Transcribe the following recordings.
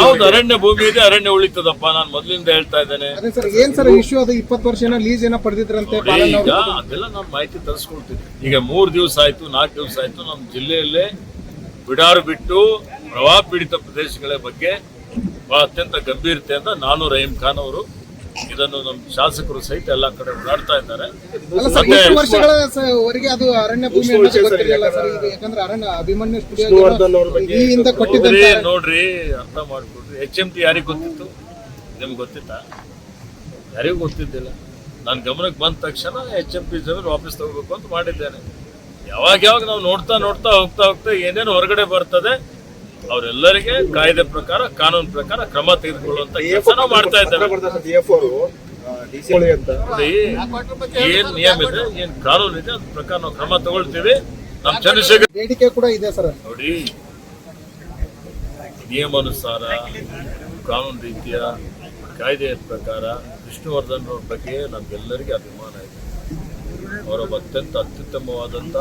ಯಾವ್ದು ಅರಣ್ಯ ಭೂಮಿ ಇದೆ ಅರಣ್ಯ ಉಳಿತದಪ್ಪ ನಾನು ಮೊದಲಿಂದ ಹೇಳ್ತಾ ಇದ್ದೇನೆ. ಅದೇ ಸರ್ ಏನ್ ಸರ್ ಇಶ್ಯೂ ಅದು ಇಪ್ಪತ್ತು ವರ್ಷ ಏನೋ ಲೀಸ್ ಏನೋ ಪಡೆದಿದ್ರಂತೆ ಬಾಲಣ್ಣ ಈಗ ಅವರು? ಅದೆಲ್ಲ ನಾನು ಮಾಹಿತಿ ತರಿಸ್ಕೊಳ್ತೀನಿ. ಈಗ ಮೂರ್ ದಿವಸ ಆಯ್ತು ನಾಲ್ಕು ದಿವಸ ಆಯ್ತು ನಮ್ಮ ಜಿಲ್ಲೆಯಲ್ಲೇ ಬಿಡಾರು ಬಿಟ್ಟು ಪ್ರವಾಹ ಪೀಡಿತ ಪ್ರದೇಶಗಳ ಬಗ್ಗೆ ಬಹಳ ಅತ್ಯಂತ ಅಂತ ನಾನು ರಹೀಂ ಖಾನ್ ಅವರು ಇದನ್ನು ನಮ್ಮ ಶಾಸಕರು ಸಹಿತ ಎಲ್ಲಾ ಕಡೆ ಓಡಾಡ್ತಾ ಇದ್ದಾರೆ. ಅಲ್ಲ ಸರ್ ಮತ್ತೆ ಎಷ್ಟು ವರ್ಷಗಳ ಸ- ವರೆಗೆ ಅದು ಅರಣ್ಯ ಭೂಮಿ ಯಾಕಂದ್ರೆ ಅಭಿಮನ್ಯು ನೋಡ್ರಿ ನೋಡ್ರಿ ಅರ್ಥ ಮಾಡ್ಕೊಡ್ರಿ ಎಚ್ ಎಂ ಟಿ ಯಾರಿಗ್ ಗೊತ್ತಿತ್ತು? ನಿಮ್ಗೆ ಗೊತ್ತಿತ್ತಾ? ಯಾರಿಗೂ ಗೊತ್ತಿದ್ದಿಲ್ಲ. ನನ್ನ ಗಮನಕ್ಕೆ ಬಂದ ತಕ್ಷಣ ಎಚ್ ಎಂ ಪಿ ಜಮೀನು ವಾಪಸ್ ತಗೋಬೇಕು ಅಂತ ಮಾಡಿದ್ದೇನೆ. ಯಾವಾಗ ಯಾವಾಗ ನಾವು ನೋಡ್ತಾ ನೋಡ್ತಾ ಹೋಗ್ತಾ ಹೋಗ್ತಾ ಏನೇನು ಹೊರಗಡೆ ಬರ್ತದೆ ಅವರೆಲ್ಲರಿಗೆ ಕಾಯ್ದೆ ಪ್ರಕಾರ ಕಾನೂನು ಪ್ರಕಾರ ಕ್ರಮ ತೆಗೆದುಕೊಳ್ಳುವಂತ ಕೆಲಸ ಮಾಡ್ತಾ ಇದ್ದಾರೆ ಡಿಎಫ್ ಅವರು ಡಿಸಿ ಅಂತ. ನೋಡಿ ಏನ್ ನಿಯಮ ಇದೆ ಏನ್ ಕಾನೂನು ಇದೆ ಅದ್ರ ಪ್ರಕಾರ ನಾವು ಕ್ರಮ ತಗೊಳ್ತೀವಿ. ನಮ್ಮ ಚಂದ್ರಶೇಖರ್ ಬೇಡಿಕೆ ಕೂಡ ಇದೆ ಸರ್. ನೋಡಿ ನಿಯಮಾನುಸಾರ ಕಾನೂನು ರೀತಿಯ ಕಾಯ್ದೆಯ ಪ್ರಕಾರ ವಿಷ್ಣುವರ್ಧನ್ ಅವ್ರ ಬಗ್ಗೆ ನಮ್ಗೆಲ್ಲರಿಗೆ ಅಭಿಮಾನ ಇದೆ. ಅವರೊಬ್ಬ ಅತ್ಯಂತ ಅತ್ಯುತ್ತಮವಾದಂತ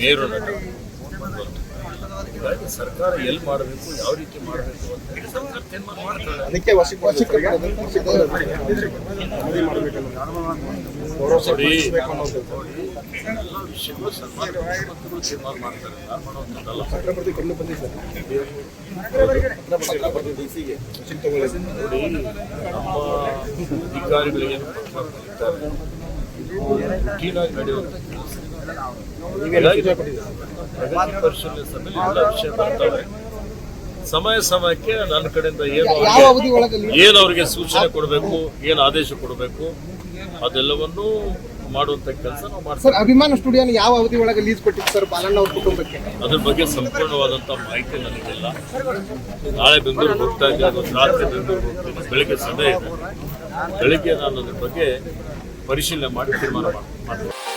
ಮೇರು ನಟ. ಹೀಗಾಗಿ ಸರ್ಕಾರ ಎಲ್ಲಿ ಮಾಡಬೇಕು ಯಾವ ರೀತಿ ಮಾಡಬೇಕು ಅಂತ ತೀರ್ಮಾನ ಮಾಡ್ತಾರೆ ಅದಕ್ಕೆ ಎಲ್ಲ ವಿಷಯಗಳು ಸರ್ಕಾರ ಮುಖ್ಯಮಂತ್ರಿಗಳು ತೀರ್ಮಾನ ಮಾಡ್ತಾರೆ. ನಾನು ಮಾಡುವಂಥದ್ದಲ್ಲ ನೋಡಿ ನಮ್ಮ ಅಧಿಕಾರಿಗಳಿಗೆ ಏನು ನಡೆಯುವಂಥ ಕೆಲಸ ಪ್ರಗತಿ ಪರಿಶೀಲನೆ ಸಭೆಯಲ್ಲಿ ಎಲ್ಲ ವಿಷಯ ಬರ್ತವೆ. ಸಮಯ ಸಮಯಕ್ಕೆ ನನ್ನ ಕಡೆಯಿಂದ ಏನು ಏನು ಅವರಿಗೆ ಸೂಚನೆ ಕೊಡಬೇಕು ಏನು ಆದೇಶ ಕೊಡಬೇಕು ಅದೆಲ್ಲವನ್ನೂ ಮಾಡುವಂತ ಕೆಲಸ ನಾವು ಮಾಡ್ತೀವಿ. ಅಭಿಮಾನ ಸ್ಟುಡಿಯೋ ಯಾವ ಅವಧಿ ಒಳಗೆ ಲೀಸ್ ಕೊಟ್ಟಿತ್ತು ಸರ್ ಬಾಲಣ್ಣ ಅವ್ರ ಕುಟುಂಬಕ್ಕೆ? ಅದ್ರ ಬಗ್ಗೆ ಸಂಪೂರ್ಣವಾದಂತ ಮಾಹಿತಿ ನನಗಿಲ್ಲ. ನಾಳೆ ಬೆಂಗಳೂರು ಹೋಗ್ತಾ ಇದ್ದೀನಿ ರಾತ್ರಿ ಬೆಂಗಳೂರಿಗೆ ಹೋಗ್ತೀನಿ. ಬೆಳಿಗ್ಗೆ ಸಭೆ ಇದೆ ಬೆಳಿಗ್ಗೆ ನಾನು ಅದ್ರ ಬಗ್ಗೆ ಪರಿಶೀಲನೆ ಮಾಡಿ ತೀರ್ಮಾನ ಮಾಡ್- ಮಾಡ್ತೀನಿ.